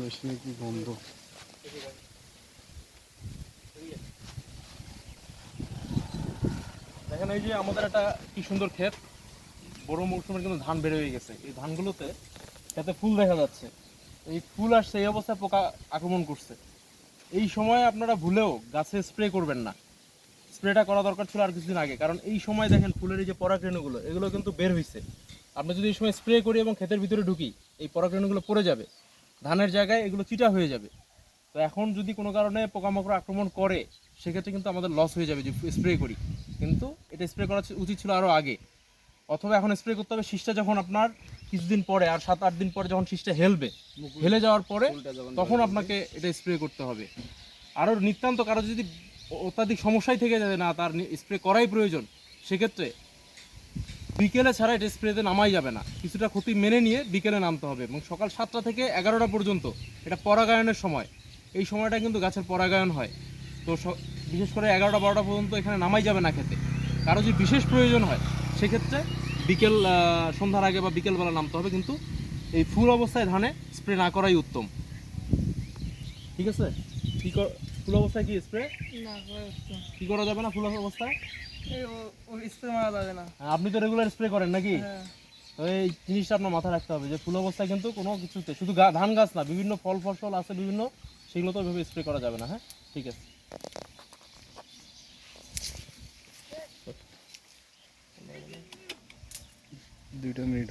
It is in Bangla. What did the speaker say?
মেশিনে কি গন্ধ? দেখেন এই যে আমাদের একটা কি সুন্দর ক্ষেত। বড় মৌসুমের কিন্তু ধান বের হয়ে গেছে। এই ধানগুলোতে খেতে ফুল দেখা যাচ্ছে। এই ফুল আসছে এই অবস্থায় পোকা আক্রমণ করছে। এই সময় আপনারা ভুলেও গাছে স্প্রে করবেন না। স্প্রেটা করা দরকার ছিল আর কিছুদিন আগে। কারণ এই সময় দেখেন ফুলের এই যে পরাগরেণুগুলো, এগুলো কিন্তু বের হয়েছে আপনি যদি এই সময় স্প্রে করি এবং ক্ষেতের ভিতরে ঢুকি, এই পরাগরেণুগুলো পড়ে যাবে। ধানের জায়গায় এগুলো চিটা হয়ে যাবে। তো এখন যদি কোনো কারণে পোকামাকড় আক্রমণ করে সেক্ষেত্রে কিন্তু আমাদের লস হয়ে যাবে যে স্প্রে করি। কিন্তু এটা স্প্রে করা উচিত ছিল আরও আগে। অথবা এখন স্প্রে করতে হবে শীষটা যখন আপনার কিছুদিন পরে আর সাত আট দিন পরে যখন শীষটা হেলবে হেলে যাওয়ার পরে তখন আপনাকে এটা স্প্রে করতে হবে। আরও নিতান্ত কারও যদি অত্যাধিক সমস্যায় থেকে যাবে না তার স্প্রে করাই প্রয়োজন সেক্ষেত্রে বিকেলে ছাড়া এটা স্প্রেতে নামাই যাবে না। কিছুটা ক্ষতি মেনে নিয়ে বিকেলে নামতে হবে এবং সকাল সাতটা থেকে এগারোটা পর্যন্ত এটা পরাগায়নের সময়। এই সময়টা কিন্তু গাছের পরাগায়ন হয়। তো বিশেষ করে এগারোটা বারোটা পর্যন্ত এখানে নামাই যাবে না খেতে। কারও যদি বিশেষ প্রয়োজন হয় সেক্ষেত্রে বিকেল সন্ধ্যার আগে বা বিকেলবেলা নামতে হবে। কিন্তু এই ফুল অবস্থায় ধানে স্প্রে না করাই উত্তম। ঠিক আছে? কি ফুল অবস্থায় কি স্প্রে? কি করা যাবে না ফুল অবস্থায়? স্প্রে মারা যাবে না। হ্যাঁ, আপনি তো রেগুলার স্প্রে করেন নাকি? হ্যাঁ। তো এই জিনিসটা আপনার মাথায় রাখতে হবে যে ফুল অবস্থায় কিন্তু কোনো কিছুতে শুধু ধান গাছ না বিভিন্ন ফল ফসল আছে বিভিন্ন সেগুলো তো এভাবে স্প্রে করা যাবে না হ্যাঁ? ঠিক আছে। দুইটা মিনিট